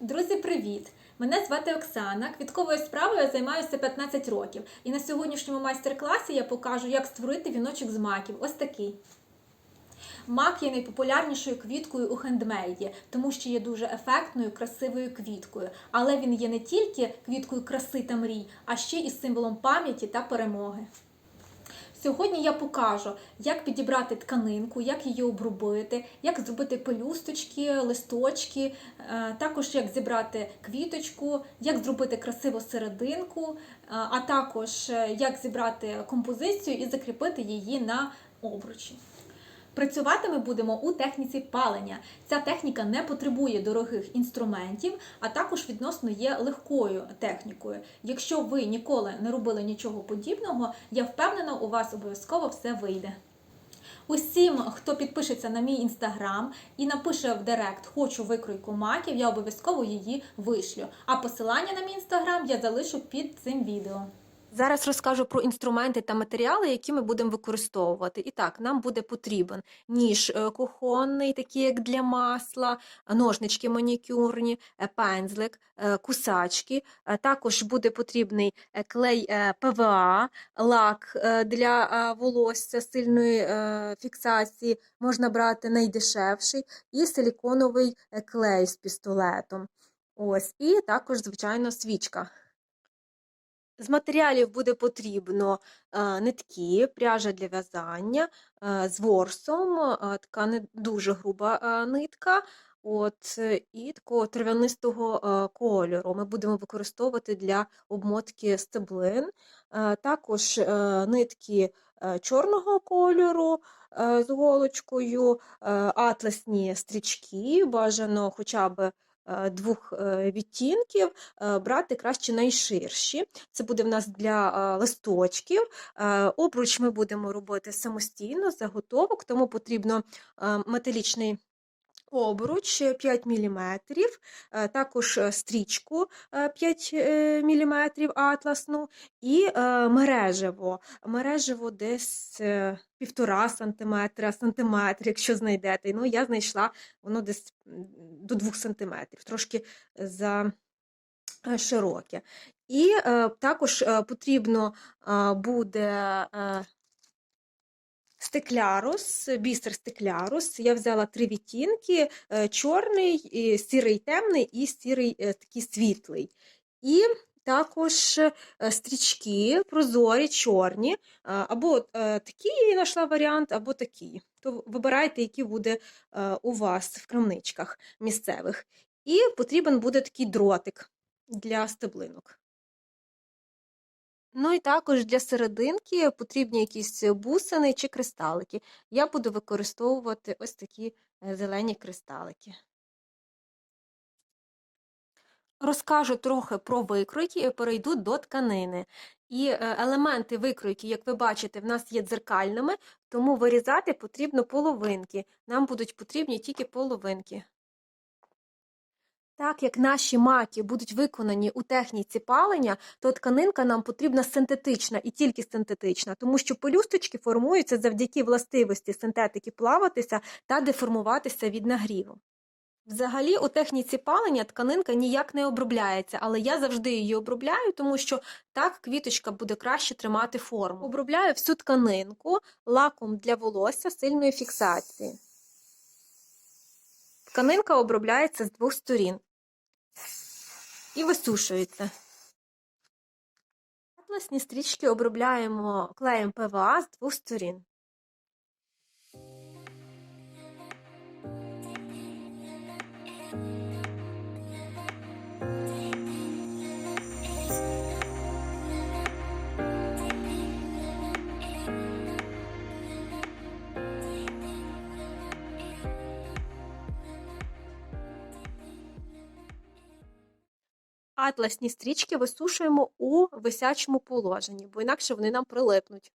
Друзі, привіт! Мене звати Оксана. Квітковою справою я займаюся 15 років. І на сьогоднішньому майстер-класі я покажу, як створити віночок з маків. Ось такий. Мак є найпопулярнішою квіткою у хендмейді, тому що є дуже ефектною, красивою квіткою. Але він є не тільки квіткою краси та мрій, а ще і символом пам'яті та перемоги. Сьогодні я покажу, як підібрати тканинку, як її обробити, як зробити пелюсточки, листочки, е, також як зібрати квіточку, як зробити красиву серединку, е, а також е, як зібрати композицію і закріпити її на обручі. Працювати ми будемо у техніці палення. Ця техніка не потребує дорогих інструментів, а також відносно є легкою технікою. Якщо ви ніколи не робили нічого подібного, я впевнена, у вас обов'язково все вийде. Усім, хто підпишеться на мій інстаграм і напише в Директ Хочу викройку маків, я обов'язково її вишлю. А посилання на мій інстаграм я залишу під цим відео. Зараз розкажу про інструменти та матеріали, які ми будемо використовувати. І так, нам буде потрібен ніж е, кухонний, такий як для масла, ножнички манікюрні, е, пензлик, е, кусачки. Також буде потрібний клей ПВА, лак для волосся сильної фіксації. Можна брати найдешевший, і силіконовий клей з пістолетом. Ось, і також, звичайно, свічка. З матеріалів буде потрібно е, нитки, пряжа для в'язання е, з ворсом, е, така не дуже груба нитка. От, і такого трав'янистого кольору ми будемо використовувати для обмотки стеблин. Також нитки чорного кольору з голочкою, атласні стрічки, бажано хоча б двох е, відтінків, е, брати краще найширші. Це буде в нас для е, листочків. Е, Обруч ми будемо робити самостійно, заготовок, тому потрібно е, металічний обруч 5 мм, також е, стрічку е, 5 мм атласну і е, мережево. Мережево десь е, півтора сантиметра, сантиметр, якщо знайдете. Ну, я знайшла воно десь до 2 сантиметрів, трошки за е, широке. І е, також е, потрібно е, буде е, стеклярус, бісер стеклярус. Я взяла три відтінки: е, чорний, сірий темний і сірий е, такий світлий. І також е, стрічки прозорі, чорні, або такий я знайшла варіант, або такий. То вибирайте, який буде у вас в крамничках місцевих. І потрібен буде такий дротик для стеблинок. Ну і також для серединки потрібні якісь бусини чи кристалики. Я буду використовувати ось такі е, зелені кристалики. Розкажу трохи про викройки і перейду до тканини. І е, елементи викройки, як ви бачите, в нас є дзеркальними, тому вирізати потрібно половинки. Нам будуть потрібні тільки половинки. Так як наші маки будуть виконані у техніці палення, то тканинка нам потрібна синтетична і тільки синтетична, тому що пелюсточки формуються завдяки властивості синтетики плаватися та деформуватися від нагріву. Взагалі, у техніці палення тканинка ніяк не обробляється, але я завжди її обробляю, тому що так квіточка буде краще тримати форму. Обробляю всю тканинку лаком для волосся сильної фіксації. Тканинка обробляється з двох сторін і висушуєте. Атласні стрічки обробляємо клеєм ПВА з двох сторін. Атласні стрічки висушуємо у висячому положенні, бо інакше вони нам прилипнуть.